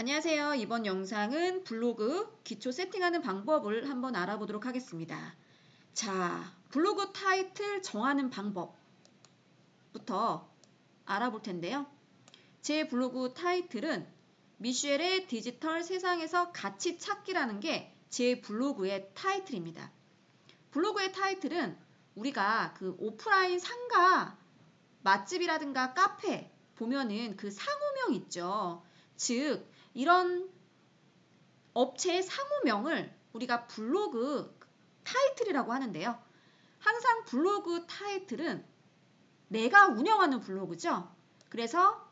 안녕하세요. 이번 영상은 블로그 기초 세팅하는 방법을 한번 알아보도록 하겠습니다. 자, 블로그 타이틀 정하는 방법부터 알아볼 텐데요. 제 블로그 타이틀은 미셸의 디지털 세상에서 가치 찾기라는 게 제 블로그의 타이틀입니다. 블로그의 타이틀은 우리가 그 오프라인 상가 맛집이라든가 카페 보면은 그 상호명 있죠. 즉 이런 업체의 상호명을 우리가 블로그 타이틀이라고 하는데요. 항상 블로그 타이틀은 내가 운영하는 블로그죠. 그래서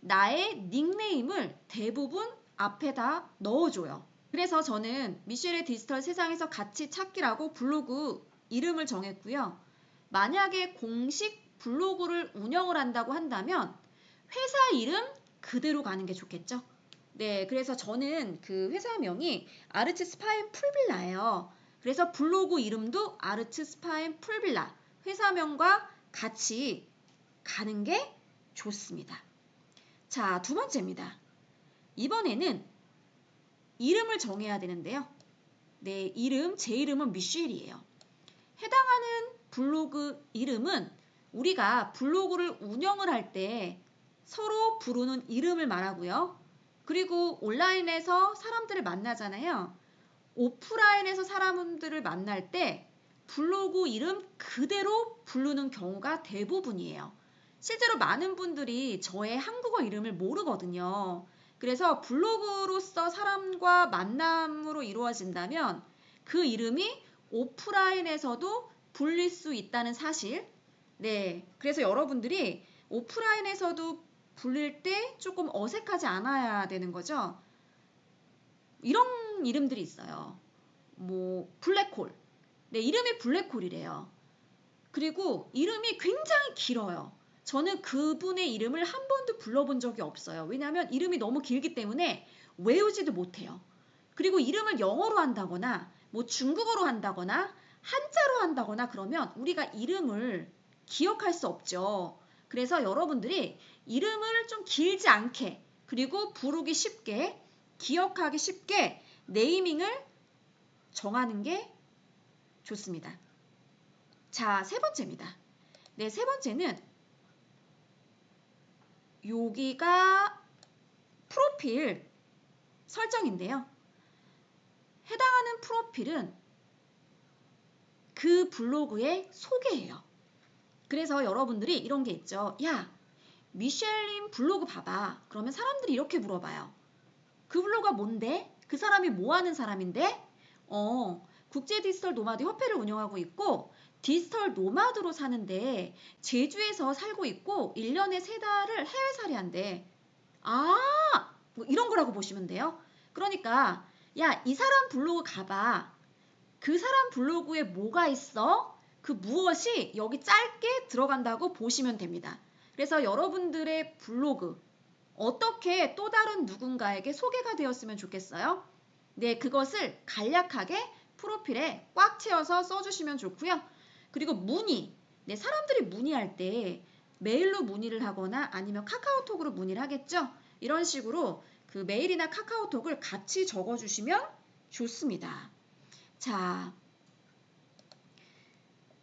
나의 닉네임을 대부분 앞에다 넣어줘요. 그래서 저는 미셸의 디지털 세상에서 같이 찾기라고 블로그 이름을 정했고요. 만약에 공식 블로그를 운영을 한다고 한다면 회사 이름 그대로 가는 게 좋겠죠. 네, 그래서 저는 그 회사명이 아르츠 스파인 풀빌라예요. 그래서 블로그 이름도 아르츠 스파인 풀빌라 회사명과 같이 가는 게 좋습니다. 자, 두 번째입니다. 이번에는 이름을 정해야 되는데요. 네, 이름, 제 이름은 미셸이에요. 해당하는 블로그 이름은 우리가 블로그를 운영을 할 때 서로 부르는 이름을 말하고요. 그리고 온라인에서 사람들을 만나잖아요. 오프라인에서 사람들을 만날 때 블로그 이름 그대로 부르는 경우가 대부분이에요. 실제로 많은 분들이 저의 한국어 이름을 모르거든요. 그래서 블로그로서 사람과 만남으로 이루어진다면 그 이름이 오프라인에서도 불릴 수 있다는 사실. 네. 그래서 여러분들이 오프라인에서도 불릴 때 조금 어색하지 않아야 되는 거죠. 이런 이름들이 있어요. 뭐 블랙홀. 네, 이름이 블랙홀이래요. 그리고 이름이 굉장히 길어요. 저는 그분의 이름을 한 번도 불러본 적이 없어요. 왜냐하면 이름이 너무 길기 때문에 외우지도 못해요. 그리고 이름을 영어로 한다거나 뭐 중국어로 한다거나 한자로 한다거나 그러면 우리가 이름을 기억할 수 없죠. 그래서 여러분들이 이름을 좀 길지 않게 그리고 부르기 쉽게 기억하기 쉽게 네이밍을 정하는 게 좋습니다. 자, 세 번째입니다. 네, 세 번째는 여기가 프로필 설정인데요. 해당하는 프로필은 그 블로그의 소개예요. 그래서 여러분들이 이런 게 있죠. 야, 미셸님 블로그 봐봐. 그러면 사람들이 이렇게 물어봐요. 그 블로그가 뭔데? 그 사람이 뭐 하는 사람인데? 어, 국제 디지털 노마드 협회를 운영하고 있고 디지털 노마드로 사는데 제주에서 살고 있고 1년에 3달을 해외살이 한대. 아, 뭐 이런 거라고 보시면 돼요. 그러니까 야, 이 사람 블로그 가봐. 그 사람 블로그에 뭐가 있어? 그 무엇이 여기 짧게 들어간다고 보시면 됩니다. 그래서 여러분들의 블로그 어떻게 또 다른 누군가에게 소개가 되었으면 좋겠어요? 네, 그것을 간략하게 프로필에 꽉 채워서 써주시면 좋고요. 그리고 문의. 네, 사람들이 문의할 때 메일로 문의를 하거나 아니면 카카오톡으로 문의를 하겠죠? 이런 식으로 그 메일이나 카카오톡을 같이 적어주시면 좋습니다. 자,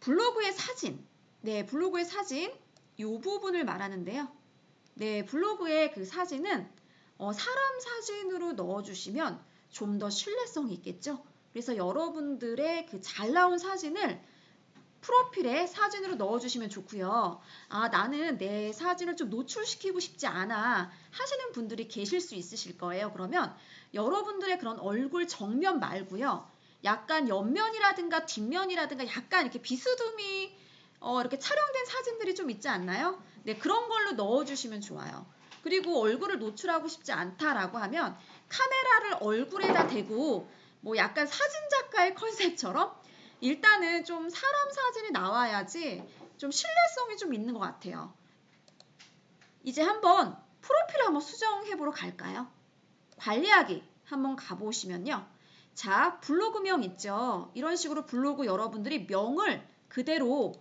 블로그의 사진. 네, 블로그의 사진. 이 부분을 말하는데요. 네, 블로그의 그 사진은 어, 사람 사진으로 넣어주시면 좀 더 신뢰성이 있겠죠. 그래서 여러분들의 그 잘 나온 사진을 프로필에 사진으로 넣어주시면 좋고요. 아, 나는 내 사진을 좀 노출시키고 싶지 않아 하시는 분들이 계실 수 있으실 거예요. 그러면 여러분들의 그런 얼굴 정면 말고요. 약간 옆면이라든가 뒷면이라든가 약간 이렇게 비스듬히 어, 이렇게 촬영된 사진들이 좀 있지 않나요? 네, 그런 걸로 넣어주시면 좋아요. 그리고 얼굴을 노출하고 싶지 않다라고 하면 카메라를 얼굴에다 대고 뭐 약간 사진 작가의 컨셉처럼 일단은 좀 사람 사진이 나와야지 좀 신뢰성이 좀 있는 것 같아요. 이제 한번 프로필 한번 수정해 보러 갈까요? 관리하기 한번 가보시면요. 자, 블로그명 있죠. 이런 식으로 블로그 여러분들이 명을 그대로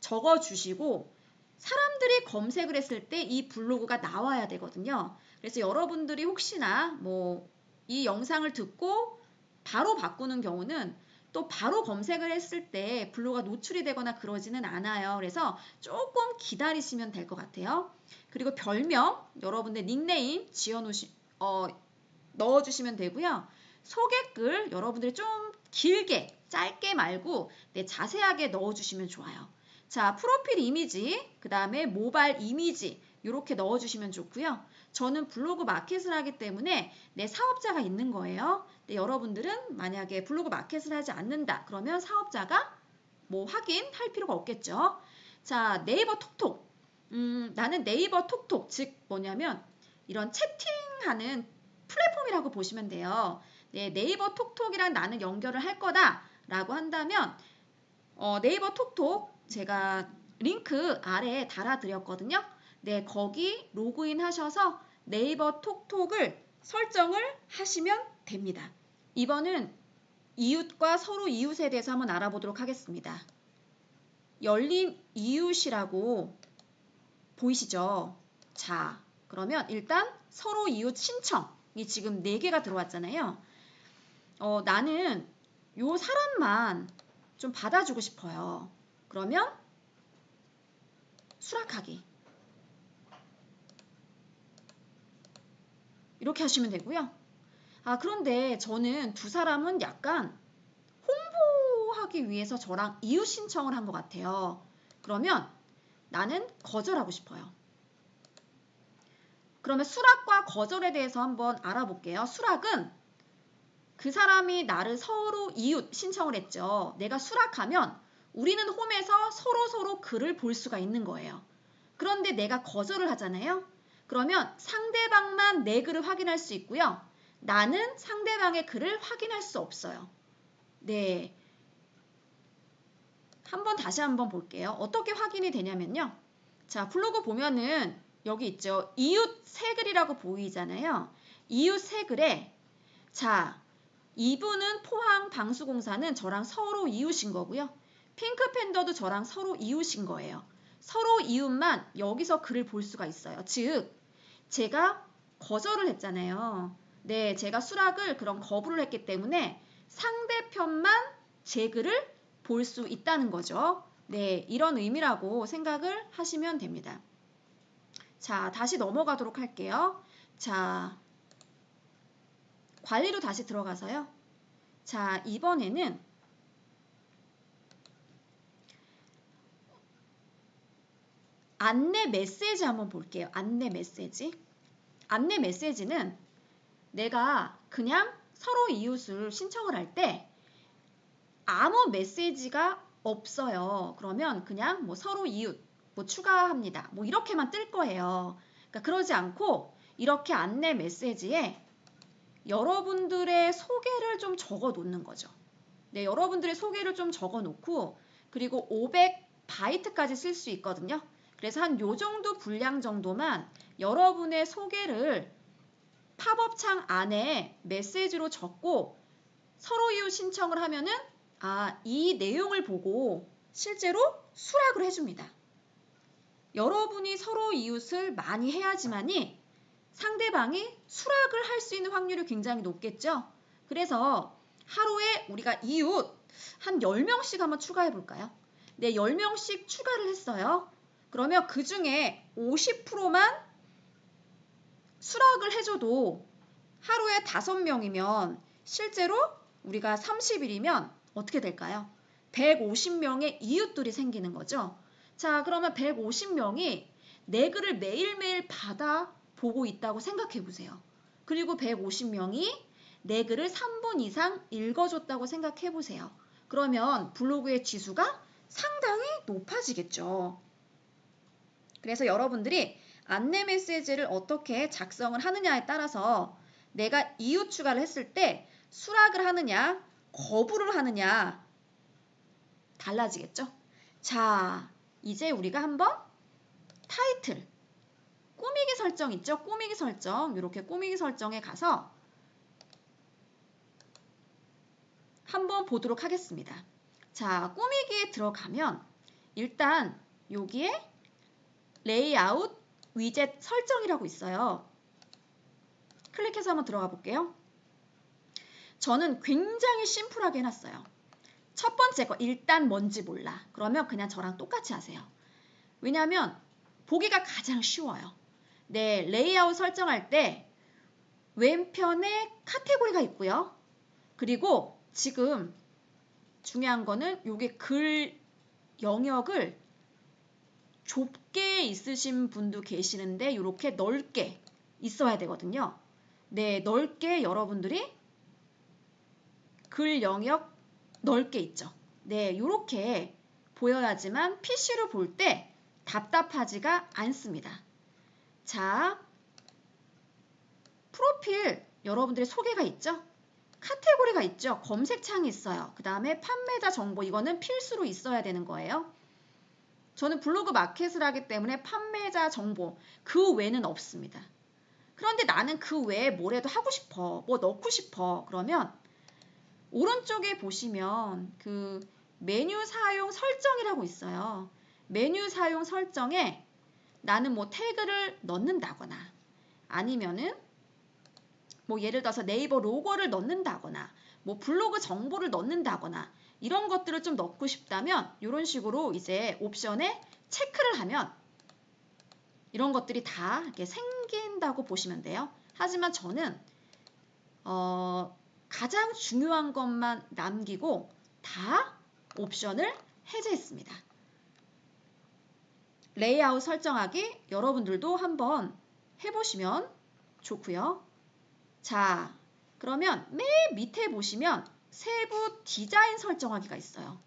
적어 주시고 사람들이 검색을 했을 때 이 블로그가 나와야 되거든요. 그래서 여러분들이 혹시나 뭐 이 영상을 듣고 바로 바꾸는 경우는 또 바로 검색을 했을 때 블로그가 노출이 되거나 그러지는 않아요. 그래서 조금 기다리시면 될 것 같아요. 그리고 별명, 여러분들 닉네임 지어놓으시, 어, 넣어주시면 되고요. 소개글 여러분들이 좀 길게, 짧게 말고 네, 자세하게 넣어주시면 좋아요. 자, 프로필 이미지, 그 다음에 모바일 이미지 이렇게 넣어주시면 좋고요. 저는 블로그 마켓을 하기 때문에 내 사업자가 있는 거예요. 근데 여러분들은 만약에 블로그 마켓을 하지 않는다. 그러면 사업자가 뭐 확인할 필요가 없겠죠. 자, 네이버 톡톡. 음, 나는 네이버 톡톡, 즉 뭐냐면 이런 채팅하는 플랫폼이라고 보시면 돼요. 네, 네이버 톡톡이랑 나는 연결을 할 거다라고 한다면 어, 네이버 톡톡 제가 링크 아래에 달아드렸거든요. 네, 거기 로그인 하셔서 네이버 톡톡을 설정을 하시면 됩니다. 이번은 이웃과 서로 이웃에 대해서 한번 알아보도록 하겠습니다. 열린 이웃이라고 보이시죠? 자, 그러면 일단 서로 이웃 신청이 지금 4개가 들어왔잖아요. 어, 나는 요 사람만 좀 받아주고 싶어요. 그러면 수락하기. 이렇게 하시면 되고요. 아, 그런데 저는 두 사람은 약간 홍보하기 위해서 저랑 이웃 신청을 한 것 같아요. 그러면 나는 거절하고 싶어요. 그러면 수락과 거절에 대해서 한번 알아볼게요. 수락은 그 사람이 나를 서로 이웃 신청을 했죠. 내가 수락하면 우리는 홈에서 서로 서로 글을 볼 수가 있는 거예요. 그런데 내가 거절을 하잖아요. 그러면 상대방만 내 글을 확인할 수 있고요. 나는 상대방의 글을 확인할 수 없어요. 네. 한번 다시 한번 볼게요. 어떻게 확인이 되냐면요. 자, 블로그 보면은 여기 있죠. 이웃 새 글이라고 보이잖아요. 이웃 새 글에 자, 이분은 포항 방수공사는 저랑 서로 이웃인 거고요. 핑크 팬더도 저랑 서로 이웃인 거예요. 서로 이웃만 여기서 글을 볼 수가 있어요. 즉, 제가 거절을 했잖아요. 네, 제가 수락을 그런 거부를 했기 때문에 상대편만 제 글을 볼 수 있다는 거죠. 네, 이런 의미라고 생각을 하시면 됩니다. 자, 다시 넘어가도록 할게요. 자, 관리로 다시 들어가서요. 자, 이번에는 안내 메시지 한번 볼게요. 안내 메시지. 안내 메시지는 내가 그냥 서로 이웃을 신청을 할 때 아무 메시지가 없어요. 그러면 그냥 뭐 서로 이웃 뭐 추가합니다. 뭐 이렇게만 뜰 거예요. 그러니까 그러지 않고 이렇게 안내 메시지에 여러분들의 소개를 좀 적어 놓는 거죠. 네, 여러분들의 소개를 좀 적어 놓고 그리고 500 바이트까지 쓸 수 있거든요. 그래서 한 요 정도 분량 정도만 여러분의 소개를 팝업창 안에 메시지로 적고 서로 이웃 신청을 하면은 아, 이 내용을 보고 실제로 수락을 해줍니다. 여러분이 서로 이웃을 많이 해야지만이 상대방이 수락을 할 수 있는 확률이 굉장히 높겠죠. 그래서 하루에 우리가 이웃 한 10명씩 한번 추가해 볼까요? 네, 10명씩 추가를 했어요. 그러면 그 중에 50%만 수락을 해줘도 하루에 5명이면 실제로 우리가 30일이면 어떻게 될까요? 150명의 이웃들이 생기는 거죠. 자, 그러면 150명이 내 글을 매일매일 받아 보고 있다고 생각해 보세요. 그리고 150명이 내 글을 3분 이상 읽어줬다고 생각해 보세요. 그러면 블로그의 지수가 상당히 높아지겠죠. 그래서 여러분들이 안내 메시지를 어떻게 작성을 하느냐에 따라서 내가 이웃 추가를 했을 때 수락을 하느냐, 거부를 하느냐 달라지겠죠? 자, 이제 우리가 한번 타이틀, 설정 있죠? 꾸미기 설정, 이렇게 꾸미기 설정에 가서 한번 보도록 하겠습니다. 자, 꾸미기에 들어가면 일단 여기에 레이아웃 위젯 설정이라고 있어요. 클릭해서 한번 들어가 볼게요. 저는 굉장히 심플하게 해놨어요. 첫 번째 거 일단 뭔지 몰라. 그러면 그냥 저랑 똑같이 하세요. 왜냐하면 보기가 가장 쉬워요. 네, 레이아웃 설정할 때 왼편에 카테고리가 있고요. 그리고 지금 중요한 거는 요게 글 영역을 좁게 있으신 분도 계시는데 이렇게 넓게 있어야 되거든요. 네, 넓게 여러분들이 글 영역 넓게 있죠. 네, 이렇게 보여야지만 PC로 볼 때 답답하지가 않습니다. 자, 프로필 여러분들의 소개가 있죠? 카테고리가 있죠? 검색창이 있어요. 그 다음에 판매자 정보 이거는 필수로 있어야 되는 거예요. 저는 블로그 마켓을 하기 때문에 판매자 정보 그 외는 없습니다. 그런데 나는 그 외에 뭐라도 하고 싶어. 뭐 넣고 싶어. 그러면 오른쪽에 보시면 그 메뉴 사용 설정이라고 있어요. 메뉴 사용 설정에 나는 뭐 태그를 넣는다거나 아니면은 뭐 예를 들어서 네이버 로고를 넣는다거나 뭐 블로그 정보를 넣는다거나 이런 것들을 좀 넣고 싶다면 이런 식으로 이제 옵션에 체크를 하면 이런 것들이 다 이렇게 생긴다고 보시면 돼요. 하지만 저는 어, 가장 중요한 것만 남기고 다 옵션을 해제했습니다. 레이아웃 설정하기 여러분들도 한번 해보시면 좋고요. 자, 그러면 맨 밑에 보시면 세부 디자인 설정하기가 있어요.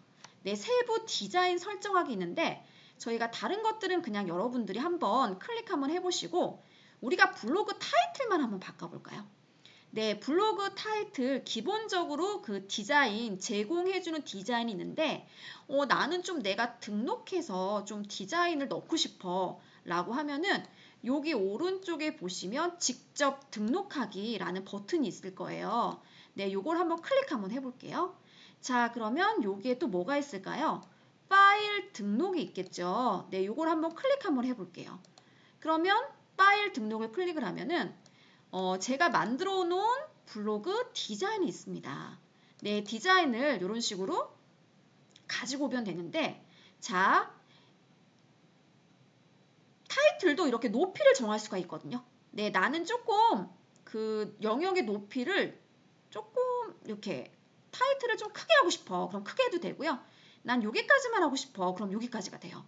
네, 세부 디자인 설정하기 있는데 저희가 다른 것들은 그냥 여러분들이 한번 클릭 한번 해보시고 우리가 블로그 타이틀만 한번 바꿔볼까요? 네, 블로그 타이틀 기본적으로 그 디자인 제공해주는 디자인이 있는데 어, 나는 좀 내가 등록해서 좀 디자인을 넣고 싶어 라고 하면은 여기 오른쪽에 보시면 직접 등록하기 라는 버튼이 있을 거예요. 네, 요걸 한번 클릭 한번 해볼게요. 자, 그러면 여기에 또 뭐가 있을까요? 파일 등록이 있겠죠. 네, 요걸 한번 클릭 한번 해볼게요. 그러면 파일 등록을 클릭을 하면은 어, 제가 만들어 놓은 블로그 디자인이 있습니다. 네, 디자인을 이런 식으로 가지고 오면 되는데 자, 타이틀도 이렇게 높이를 정할 수가 있거든요. 네, 나는 조금 그 영역의 높이를 조금 이렇게 타이틀을 좀 크게 하고 싶어. 그럼 크게 해도 되고요. 난 여기까지만 하고 싶어. 그럼 여기까지가 돼요.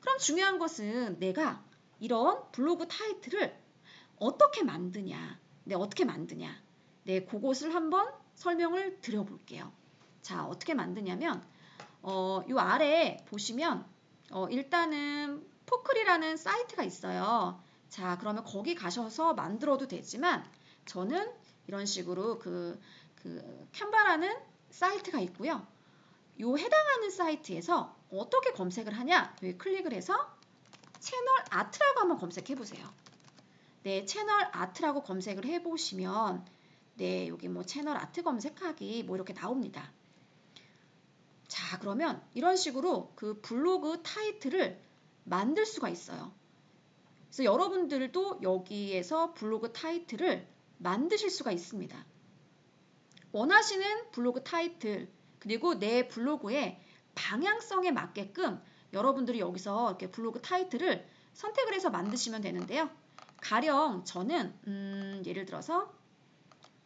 그럼 중요한 것은 내가 이런 블로그 타이틀을 어떻게 만드냐. 네, 어떻게 만드냐. 네, 그것을 한번 설명을 드려볼게요. 자, 어떻게 만드냐면, 어, 요 아래 보시면, 어, 일단은 포클이라는 사이트가 있어요. 자, 그러면 거기 가셔서 만들어도 되지만, 저는 이런 식으로 그, 그, 캔바라는 사이트가 있고요. 요 해당하는 사이트에서 어떻게 검색을 하냐? 여기 클릭을 해서 채널 아트라고 한번 검색해 보세요. 네, 채널 아트라고 검색을 해 보시면 네, 여기 뭐 채널 아트 검색하기 뭐 이렇게 나옵니다. 자, 그러면 이런 식으로 그 블로그 타이틀을 만들 수가 있어요. 그래서 여러분들도 여기에서 블로그 타이틀을 만드실 수가 있습니다. 원하시는 블로그 타이틀 그리고 내 블로그의 방향성에 맞게끔 여러분들이 여기서 이렇게 블로그 타이틀을 선택을 해서 만드시면 되는데요. 가령 저는 음, 예를 들어서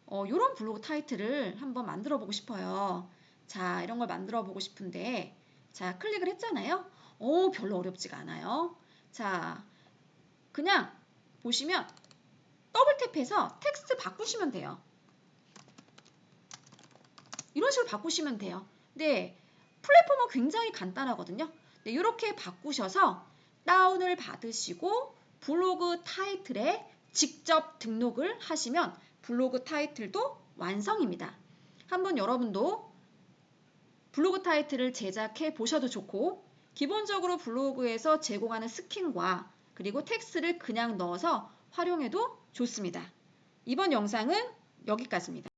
어, 이런 블로그 타이틀을 한번 만들어 보고 싶어요. 자, 이런 걸 만들어 보고 싶은데 자, 클릭을 했잖아요. 오, 별로 어렵지가 않아요. 자, 그냥 보시면 더블 탭해서 텍스트 바꾸시면 돼요. 이런 식으로 바꾸시면 돼요. 네, 플랫폼은 굉장히 간단하거든요. 네, 이렇게 바꾸셔서 다운을 받으시고 블로그 타이틀에 직접 등록을 하시면 블로그 타이틀도 완성입니다. 한번 여러분도 블로그 타이틀을 제작해 보셔도 좋고 기본적으로 블로그에서 제공하는 스킨과 그리고 텍스트를 그냥 넣어서 활용해도 좋습니다. 이번 영상은 여기까지입니다.